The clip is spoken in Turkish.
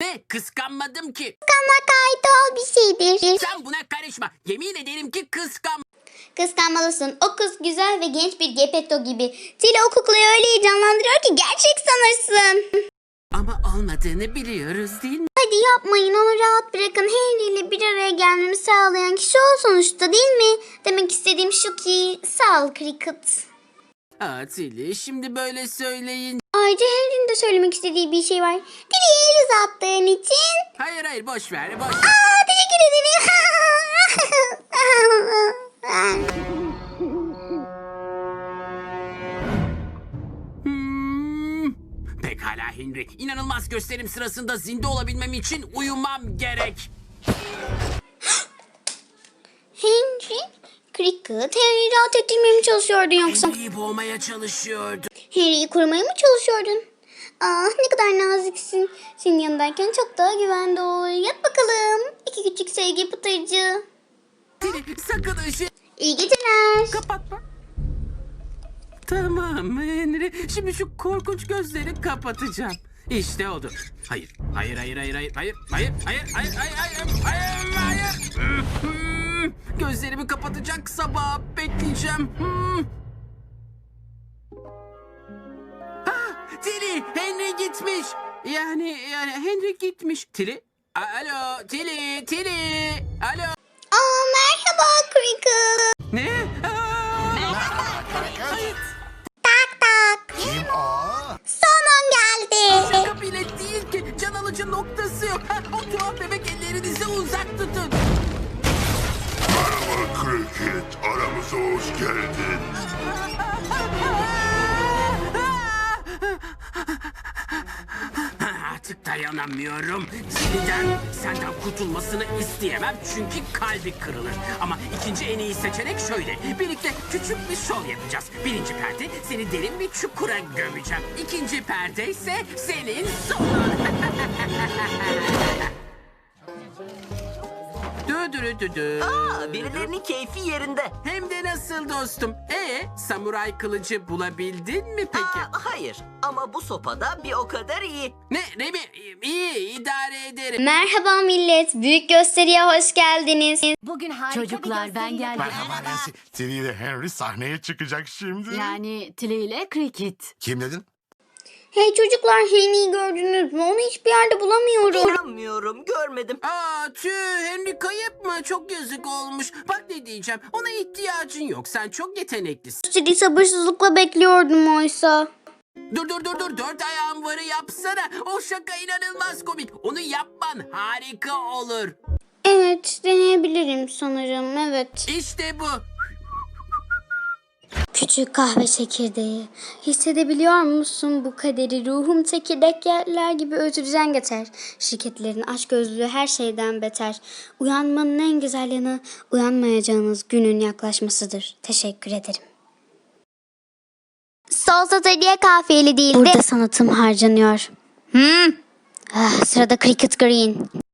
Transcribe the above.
Ne? Kıskanmadım ki. Kıskanmak gayet doğal bir şeydir. Sen buna karışma. Yemin ederim ki kıskan. Kıskanmalısın. O kız güzel ve genç bir Gepetto gibi. Tila o kuklayı öyle heyecanlandırıyor ki gerçek sanırsın. Ama olmadığını biliyoruz değil mi? Hadi yapmayın onu rahat bırakın. Henry ile bir araya gelmemi sağlayan kişi o sonuçta değil mi? Demek istediğim şu ki sağ ol Cricket. Atili şimdi böyle söyleyin. Ayrıca Henry'nin de söylemek istediği bir şey var. Dileği el uzattığın için. Hayır hayır boş ver boş. Aa, teşekkür ederim. Hmm. Pekala Henry. İnanılmaz gösterim sırasında zinde olabilmem için uyumam gerek. Henry, Cricket, Henry'i rahat ettirmeye mi çalışıyordun yoksa? Henry'i boğmaya çalışıyordu. Henry'i korumaya mı çalışıyordun? Ah ne kadar naziksin. Senin yanındayken çok daha güvende olur. Yat bakalım. İki küçük sevgi pıtırcı. Sakın ışığı İyi geceler. kapatma. Tamam Henry. Şimdi şu korkunç gözleri kapatacağım. İşte oldu. Hayır. Hayır hayır hayır hayır hayır hayır hayır hayır hayır hayır hayır hayır. Hmm. Gözlerimi kapatacak sabah bekleyeceğim. Hmm. Tilly, Henry gitmiş. Yani yani Henry gitmiş. Tilly, alo, Tilly, Tilly, alo. Aa merhaba Cricket. Ne? Aa! Tak tak. Kim o? Geldi. Şaka bile değil ki. Can alıcı noktası yok. Ha, o tuhaf bebek ellerinizi uzak tutun. Merhaba Cricket. Aramıza hoş geldin. Dayanamıyorum. Ziliden senden kurtulmasını isteyemem çünkü kalbi kırılır. Ama ikinci en iyi seçenek şöyle. Birlikte küçük bir şov yapacağız. Birinci perde seni derin bir çukura gömeceğim. İkinci perde ise senin sonun. Dö dö. Aa, birilerinin keyfi yerinde. Hem de nasıl dostum? E samuray kılıcı bulabildin mi peki? Aa, hayır ama bu sopada bir o kadar iyi. Ne Remi iyi idare ederim. Merhaba millet. Büyük gösteriye hoş geldiniz. Bugün harika Çocuklar, bir ben gösteriyle geldim. Merhaba Nancy. Tilly ile Henry sahneye çıkacak şimdi. Yani Tilly ile Cricket. Kim dedin? Hey çocuklar Henry'i gördünüz mü? Onu hiçbir yerde bulamıyorum. İnanmıyorum görmedim. Aa tüh Henry kayıp mı? Çok yazık olmuş. Bak ne diyeceğim. Ona ihtiyacın yok. Sen çok yeteneklisin. Gösteri sabırsızlıkla bekliyordum oysa. Dur dur dur dur. Dört ayağın varı yapsana. O şaka inanılmaz komik. Onu yapman harika olur. Evet deneyebilirim sanırım evet. İşte bu. Küçük kahve çekirdeği. Hissedebiliyor musun bu kaderi? Ruhum çekirdek yerler gibi ötürücen geçer. Şirketlerin açgözlülüğü her şeyden beter. Uyanmanın en güzel yanı uyanmayacağınız günün yaklaşmasıdır. Teşekkür ederim. Salsa diye kahveli değil Burada sanatım harcanıyor. Hmm. Ah, sırada Cricket Green.